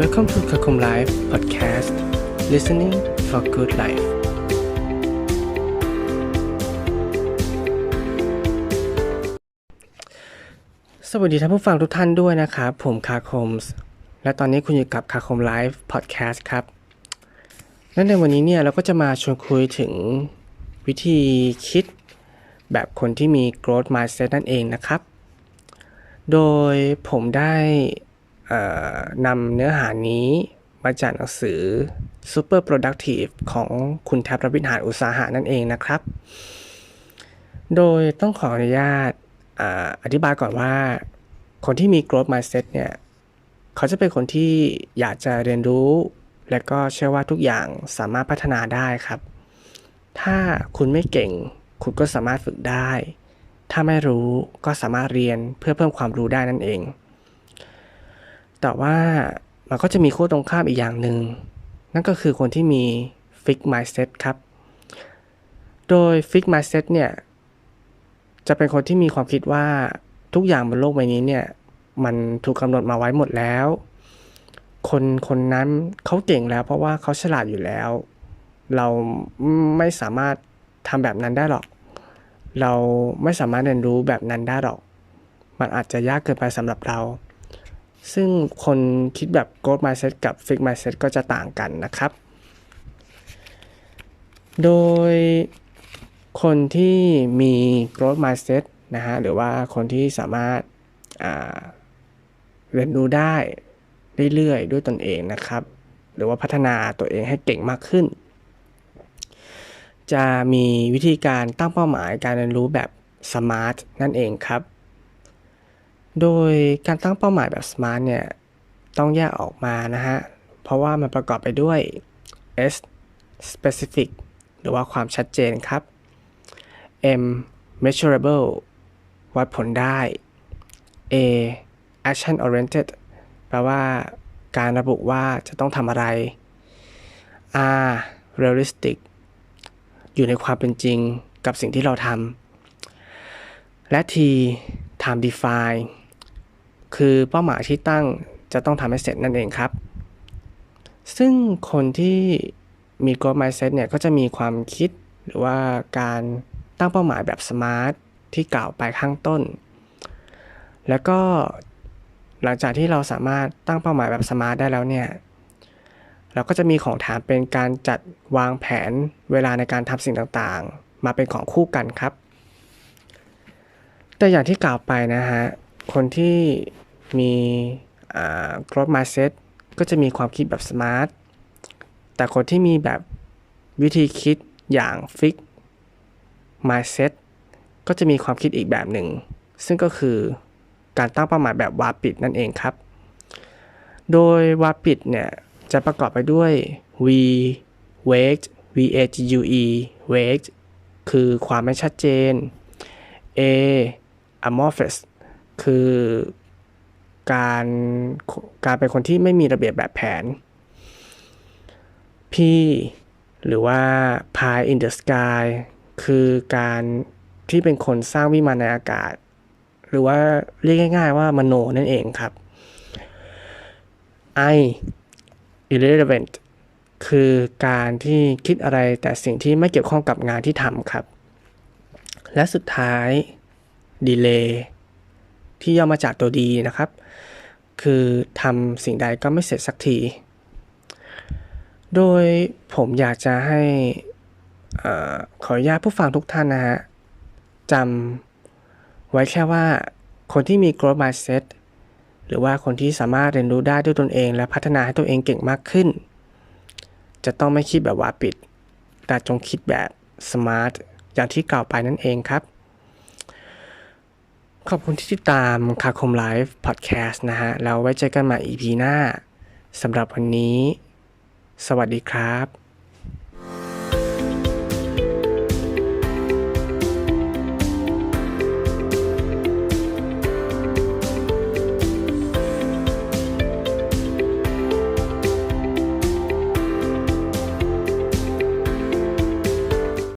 Welcome to Kakum Life Podcast Listening for Good Life สวัสดีท่านผู้ฟังทุกท่านด้วยนะครับ ผมคาคมส์และตอนนี้คุณอยู่กับคาคมไลฟ์พอดแคสต์ครับ และในวันนี้เนี่ยเราก็จะมาชวนคุยถึงวิธีคิดแบบคนที่มี growth mindset นั่นเองนะครับ โดยผมได้ นำเนื้อหานี้มาจากหนังสือ Super Productive ของคุณแทบรวินหารอุตสาหะนั่นเองนะครับ โดยต้องขออนุญาตออธิบายก่อนว่า คนที่มี growth mindset เนี่ย เขาจะเป็นคนที่อยากจะเรียนรู้ และก็เชื่อว่าทุกอย่างสามารถพัฒนาได้ครับ ถ้าคุณไม่เก่ง คุณก็สามารถฝึกได้ ถ้าไม่รู้ก็สามารถเรียนเพื่อเพิ่มความรู้ได้นั่นเอง แต่ว่ามันก็จะมีคู่ตรงข้ามอีกอย่างหนึ่ง นั่นก็คือคนที่มี fix mindset ครับ โดย fix mindset เนี่ย จะเป็นคนที่มีความคิดว่าทุกอย่างบนโลกใบนี้เนี่ย มันถูกกำหนดมาไว้หมดแล้ว คนคนนั้นเขาเก่งแล้ว เพราะว่าเขาฉลาดอยู่แล้ว เราไม่สามารถทำแบบนั้นได้หรอก เราไม่สามารถเรียนรู้แบบนั้นได้หรอก มันอาจจะยากเกินไปสำหรับเรา ซึ่งคนคิดแบบ growth mindset กับ fix mindset ก็จะต่างกันนะครับ โดยคนที่มี growth mindset นะฮะหรือว่าคนที่สามารถเรียนรู้ได้เรื่อยๆ ด้วยตนเองนะครับ หรือว่าพัฒนาตัวเองให้เก่งมากขึ้น จะมีวิธีการตั้งเป้าหมายการเรียนรู้แบบ smart นั่นเองครับ โดยการตั้งเป้าหมายแบบ smart เนี่ย ต้องแยกออกมานะฮะ เพราะว่ามันประกอบไปด้วย S specific หรือว่าความชัดเจนครับ M measurable วัดผลได้ A action oriented แปลว่าการระบุว่าจะต้องทำอะไร R realistic อยู่ในความเป็นจริงกับสิ่งที่เราทำและ T time define คือเป้าหมายที่ตั้งจะต้องทำให้เสร็จนั่นเองครับ ซึ่งคนที่มี growth mindset เนี่ยก็จะมีความคิดหรือว่าการตั้งเป้าหมายแบบ smart ที่กล่าวไปข้างต้น แล้วก็หลังจากที่เราสามารถตั้งเป้าหมายแบบ smart ได้แล้วเนี่ยเราก็จะมีของถามเป็นการจัดวางแผนเวลาในการทำสิ่งต่างๆ มาเป็นของคู่กันครับ แต่อย่างที่กล่าวไปนะฮะ คนที่มี growth mindset ก็จะมีความคิดแบบ smart แต่คนที่มีแบบวิธีคิดอย่าง fix mindset ก็จะมีความคิดอีกแบบหนึ่ง ซึ่งก็คือการตั้งเป้าหมายแบบวาปิดนั่นเองครับ โดยวาปิดเนี่ยจะประกอบไปด้วย V vague V A G U E vague คือความไม่ชัดเจน A amorphous คือการการเป็นคนที่ไม่มีระเบียบแบบแผน P หรือว่า pie in the sky คือการที่เป็นคนสร้างวิมานในอากาศ หรือว่าเรียกง่าย ๆว่ามโนนั่นเองครับ I irrelevant คือการที่คิดอะไรแต่สิ่งที่ไม่เกี่ยวข้องกับงานที่ทำครับ และสุดท้าย delay ที่ย่อมาจากตัวดีนะครับ คือทำสิ่งใดก็ไม่เสร็จสักที โดยผมอยากจะให้อขออนุญาตผู้ฟังทุกท่านนะฮะจำไว้แค่ว่าคนที่มี growth mindset หรือว่าคนที่สามารถเรียนรู้ได้ด้วยตนเอง และพัฒนาให้ตัวเองเก่งมากขึ้น จะต้องไม่คิดแบบว่าปิด แต่จงคิดแบบ smart อย่างที่กล่าวไปนั่นเองครับ ขอบคุณที่ติดตามคาคมไลฟ์พอดแคสต์นะฮะ แล้วไว้เจอกันใหม่ EP หน้าสำหรับวันนี้ สวัสดีครับ